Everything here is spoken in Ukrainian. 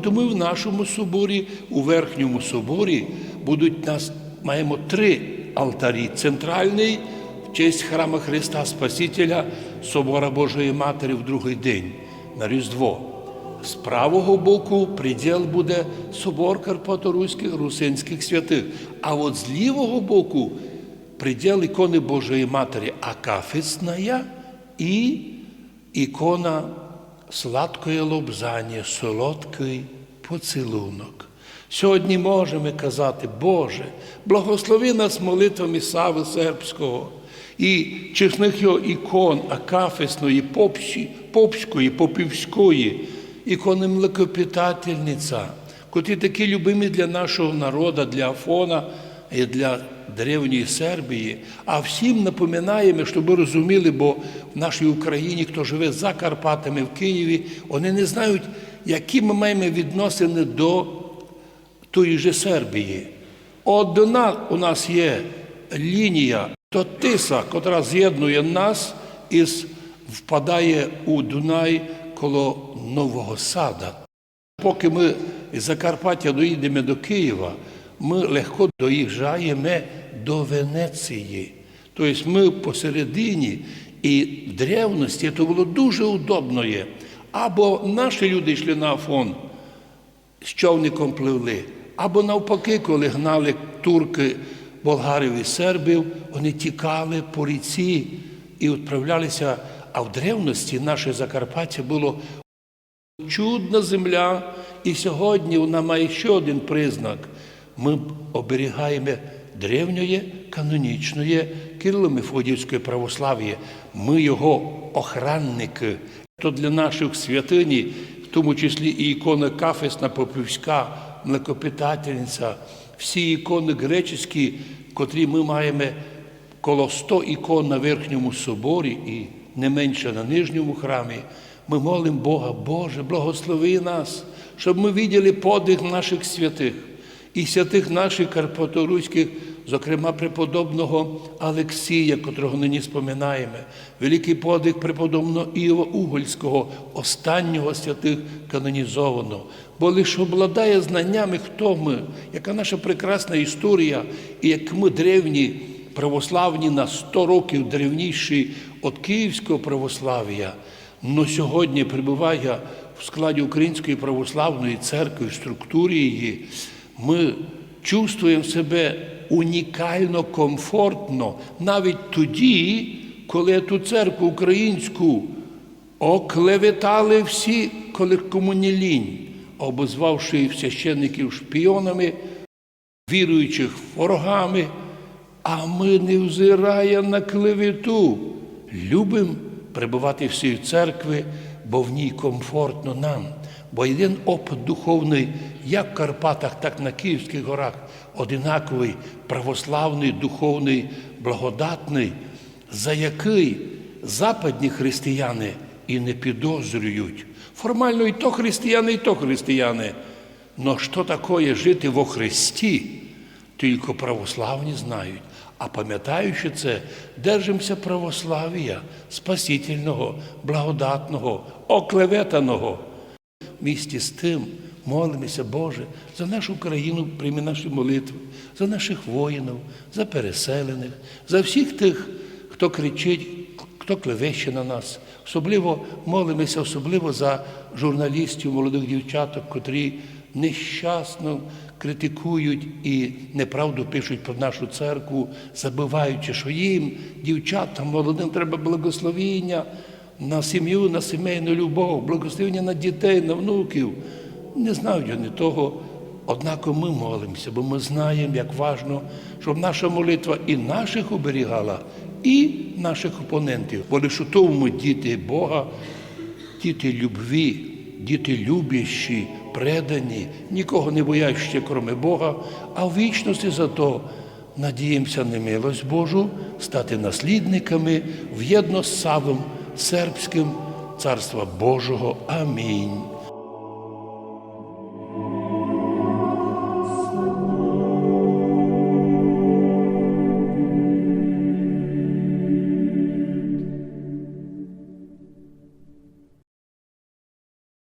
Тому в нашому соборі, у верхньому соборі, будуть нас маємо три алтарі: центральний в честь храма Христа Спасителя, Собора Божої Матері в другий день на Різдво. З правого боку приділ буде собор Карпаторуських русинських святих. А от з лівого боку приділ ікони Божої Матері Акафисная і ікона сладкої лобзання, солодкий поцілунок. Сьогодні можемо казати, Боже, благослови нас молитвами Сави Сербського і чесних його ікон Акафисної, попщі, попської, попівської, ікони млекопитательниця, котрі такі любимі для нашого народу, для Афона і для древньої Сербії. А всім напоминаємо, щоб ви розуміли, бо в нашій Україні, хто живе за Карпатами в Києві, вони не знають, які ми маємо відносини до тої же Сербії. Одна у нас є лінія, то тиса, котра з'єднує нас і впадає у Дунай коло Нового Сада. Поки ми із Закарпаття доїдемо до Києва, ми легко доїжджаємо до Венеції. Тобто ми посередині, і в древності це було дуже удобно. Або наші люди йшли на Афон, з човником пливли, або навпаки, коли гнали турки болгарів і сербів, вони тікали по ріці і відправлялися. А в древності наше Закарпаття було чудна земля, і сьогодні вона має ще один признак. Ми оберігаємо древньої канонічної Кирило-Мефодіївської православ'я. Ми його охранники. То для наших святині, в тому числі і ікона Кафесна Попівська, млекопитательниця, всі ікони греческі, котрі ми маємо коло 100 ікон на верхньому соборі і не менше на нижньому храмі, ми молимо Бога, Боже, благослови нас, щоб ми виділи подих наших святих і святих наших карпаторуських, зокрема преподобного Алексія, котрого нині споминаємо, великий подих преподобного Іова Угольського, останнього святих канонізованого. Бо лише обладає знаннями, хто ми, яка наша прекрасна історія, і як ми древні православні на 100 років древніші від Київського православ'я, но сьогодні перебуває в складі Української православної церкви, в структурі її, ми чувствуємо себе унікально комфортно навіть тоді, коли ту церкву українську оклеветали всі, коли кому не лінь, обозвавши священників шпіонами, віруючих ворогами, а ми, не взирає на клевету, любимо перебувати в цій церкві, бо в ній комфортно нам. Бо один опит духовний, як в Карпатах, так і на Київських горах, одинаковий, православний, духовний, благодатний, за який западні християни і не підозрюють. Формально і то християни, і то християни. Но що таке жити во Христі, тільки православні знають. А пам'ятаючи це, держимося православ'я, спасительного, благодатного, оклеветаного. Місті з тим молимося, Боже, за нашу країну прийми наші молитви, за наших воїнів, за переселених, за всіх тих, хто кричить, хто клевеще на нас. Особливо молимося, особливо за журналістів, молодих дівчаток, котрі нещасно критикують і неправду пишуть про нашу церкву, забуваючи, що їм, дівчатам, молодим, треба благословіння на сім'ю, на сімейну любов, благословення на дітей, на внуків. Не знають вони того. Однако ми молимося, бо ми знаємо, як важно, щоб наша молитва і наших оберігала, і наших опонентів. Бо лише тому ми діти Бога, діти любві, діти любящі, предані, нікого не боящі, кроме Бога, а в вічності зато надіємося на милость Божу стати наслідниками в'єдно з Савом Сербським Царства Божого. Амінь.